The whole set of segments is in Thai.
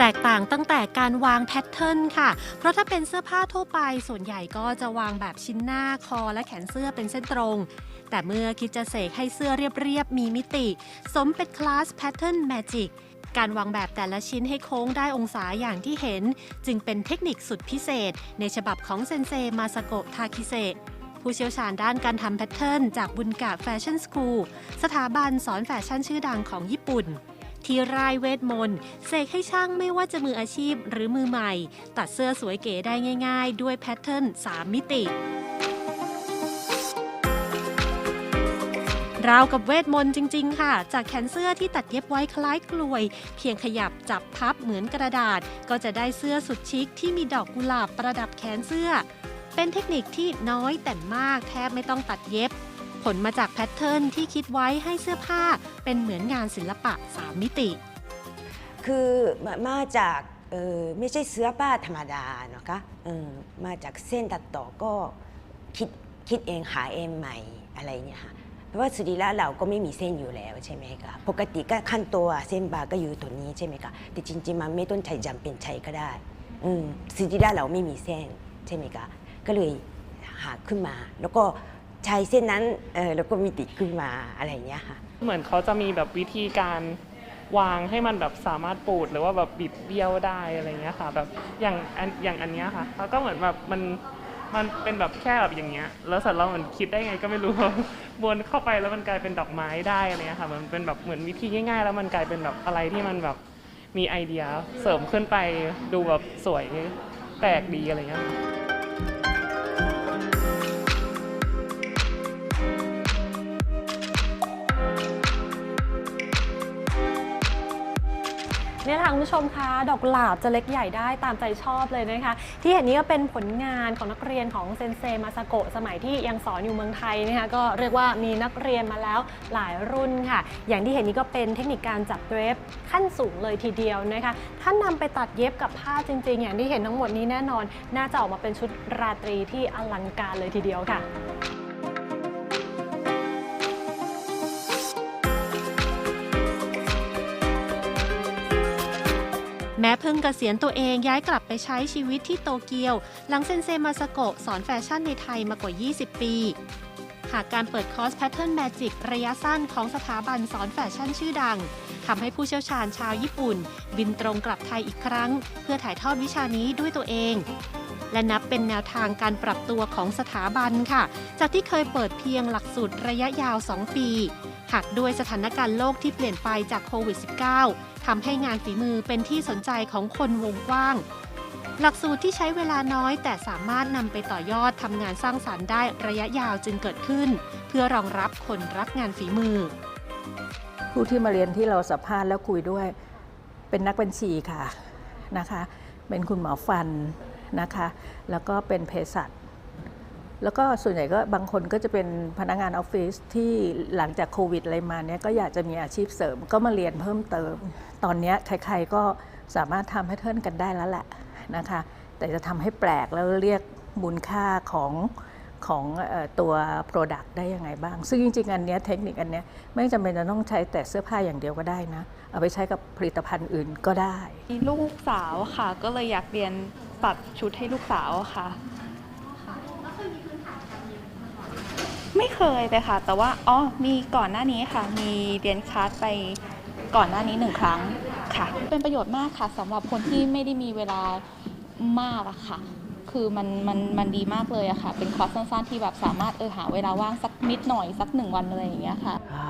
แตกต่างตั้งแต่การวางแพทเทิร์นค่ะ เพราะถ้าเป็นเสื้อผ้าทั่วไปส่วนใหญ่ก็จะวางแบบชิ้นหน้าคอและแขนเสื้อเป็นเส้นตรง แต่เมื่อคิดจะเสกให้เสื้อเรียบๆมีมิติ สมเป็นคลาสแพทเทิร์นแมจิก การวางแบบแต่ละชิ้นให้โค้งได้องศาอย่างที่เห็น จึงเป็นเทคนิคสุดพิเศษ ในฉบับของเซนเซมาสโกะทาคิเซะผู้เชี่ยวชาญด้านการทำแพทเทิร์นจากบุนกะแฟชั่นสคูลสถาบันสอนแฟชั่นชื่อดังของญี่ปุ่น ที่รายเวทมนต์เสกให้ช่างไม่ว่าจะมืออาชีพหรือมือใหม่ ตัดเสื้อสวยเก๋ได้ง่าย ๆ ด้วยแพทเทิร์น3มิติ ราวกับเวทมนต์จริง ๆ ค่ะ จากแขนเสื้อที่ตัดเย็บไว้คล้ายกลวย เพียงขยับจับพับเหมือนกระดาษ ก็จะได้เสื้อสุดชิคที่มีดอกกุหลาบประดับแขนเสื้อ เป็นเทคนิคที่น้อยแต่มากแทบไม่ต้องตัดเย็บ ผลมาจากแพทเทิร์นที่คิดไว้ให้เสื้อผ้า เป็นเหมือนงานศิลปะ 3 มิติ คือมามาจากไม่ใช่เสื้อผ้าธรรมดานะคะมาจากเส้นตัดต่อก็คิดคิดเองหาเองใหม่อะไรเนี่ยค่ะ เพราะว่าสุริละเราก็ไม่มีเส้นอยู่แล้วใช่ไหมคะปกติก็ขั้นตัวเส้นบาก็อยู่ตัวนี้ใช่ไหมคะแต่จริงๆมันไม่ต้องใช้จำเป็นใช้ก็ได้อืมสุริละเราไม่มีเส้นใช่ไหมคะก็เลยหาขึ้นมา แล้วก็ใช้เส้นนั้นเออแล้วก็มีติดขึ้นมาอะไรอย่างเงี้ยค่ะ เหมือนเขาจะมีแบบวิธีการวางให้มันแบบสามารถปูดหรือว่าแบบบิดเบี้ยวได้อะไรเงี้ยค่ะ แบบอย่างอันอย่างอันเนี้ยค่ะแล้วก็เหมือนแบบมันมันเป็นแบบแค่แบบอย่างเงี้ย แล้วเสร็จแล้วมันคิดได้ไงก็ไม่รู้ วนเข้าไปแล้วมันกลายเป็นดอกไม้ได้อะไรเงี้ยค่ะมันเป็นแบบเหมือนวิธีง่าย ๆ แล้วมันกลายเป็นแบบอะไรที่มันแบบมีไอเดียเสริมขึ้นไปดูแบบสวยแปลกดีอะไรเงี้ย เนี่ยค่ะคุณผู้ชมคะดอกกุหลาบจะเล็กใหญ่ได้ตามใจชอบเลยนะคะ ที่เห็นนี้ก็เป็นผลงานของนักเรียนของเซนเซมาสโกะสมัยที่ยังสอนอยู่เมืองไทยนะคะก็เรียกว่ามีนักเรียนมาแล้วหลายรุ่นค่ะ อย่างที่เห็นนี้ก็เป็นเทคนิคการจับเดรฟขั้นสูงเลยทีเดียวนะคะถ้านำไปตัดเย็บกับผ้าจริง ๆ อย่างที่เห็นทั้งหมดนี้แน่นอน น่าจะออกมาเป็นชุดราตรีที่อลังการเลยทีเดียวค่ะ ม้เพิ่งเกษียณตัวเองย้ายกลับไปใช้ชีวิตที่โตเกียว หลังเซนเซมาสโกะสอนแฟชั่นในไทยมากว่า 20 ปี หากการเปิดคอร์สแพทเทิร์นแมจิกระยะสั้นของสถาบันสอนแฟชั่นชื่อดังทำให้ผู้เชี่ยวชาญชาวญี่ปุ่น บินตรงกลับไทยอีกครั้ง เพื่อถ่ายทอดวิชานี้ด้วยตัวเอง และนับเป็นแนวทางการปรับตัวของสถาบันค่ะ จากที่เคยเปิดเพียงหลักสูตรระยะยาว 2 ปี หากด้วยสถานการณ์โลกที่เปลี่ยนไปจากโควิด -19 ทำให้งานฝีมือเป็นที่สนใจของคนวงกว้าง หลักสูตรที่ใช้เวลาน้อยแต่สามารถนำไปต่อยอดทำงานสร้างสารรค์ได้ระยะยาวจึงเกิดขึ้น เพื่อรองรับคนรักงานฝีมือ ผู้ที่มาเรียนที่เราสัมภาษณ์แล้วคุยด้วย เป็นนักบัญชีค่ะนะคะ เป็นคุณหมอฟันนะคะ แล้วก็เป็นเภสัช แล้วก็ส่วนใหญ่ก็บางคนก็จะเป็นพนักงานออฟฟิศที่หลังจากโควิดอะไรมาเนี่ยก็อยากจะมีอาชีพเสริมก็มาเรียนเพิ่มเติม ตอนนี้ใครๆก็สามารถทำให้เทิร์นกันได้แล้วแหละนะคะ แต่จะทำให้แปลกแล้วเรียกมูลค่าของของตัว Product ได้ยังไงบ้าง ซึ่งจริงๆ อันเนี้ยเทคนิคอันเนี้ยไม่จำเป็นจะต้องใช้แต่เสื้อผ้าอย่างเดียวก็ได้นะ เอาไปใช้กับผลิตภัณฑ์อื่นก็ได้ ลูกสาวค่ะ ก็เลยอยากเรียนตัดชุดให้ลูกสาวค่ะ ไม่เคยเลยค่ะ แต่ว่าอ๋อมีก่อนหน้านี้ค่ะ มีเรียนคลาสไปก่อนหน้านี้หนึ่งครั้งค่ะ เป็นประโยชน์มากค่ะสำหรับคนที่ไม่ได้มีเวลามากอะค่ะ คือมันมันมันดีมากเลยอะค่ะ เป็นคอร์สสั้นๆ ที่แบบสามารถเออหาเวลาว่างสักนิดหน่อยสักหนึ่งวันอะไรอย่างเงี้ยค่ะอ่า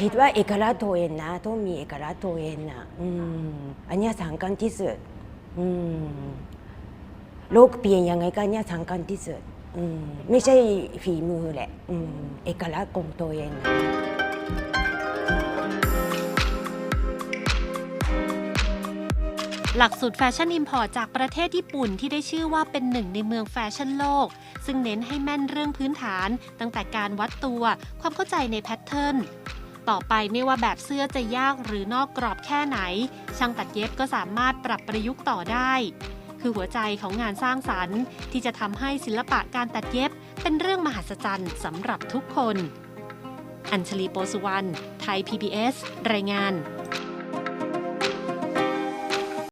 คิดว่าเอกลักษณ์ตัวเองนะต้องมีเอกลักษณ์ตัวเองนะอืมอันเนี้ยสำคัญที่สุดอืมโลกเปลี่ยนยังไงก็อันเนี้ยสำคัญที่สุด อืมไม่ใช่ฝีมือแหละอืมเอกลักษณ์ของตัวเองหลักสูตรแฟชั่นอิมพอร์ตจากประเทศญี่ปุ่นที่ได้ชื่อว่าเป็นหนึ่งในเมืองแฟชั่นโลก ซึ่งเน้นให้แม่นเรื่องพื้นฐาน ตั้งแต่การวัดตัว ความเข้าใจในแพทเทิร์นต่อไปไม่ว่าแบบเสื้อจะยากหรือนอกกรอบแค่ไหน ช่างตัดเย็บก็สามารถปรับประยุกต์ต่อได้ คือหัวใจของงานสร้างสรรค์ ที่จะทำให้ศิลปะการตัดเย็บ เป็นเรื่องมหัศจรรย์สำหรับทุกคน อัญชลีโปสุวรรณ ไทย PBS รายงาน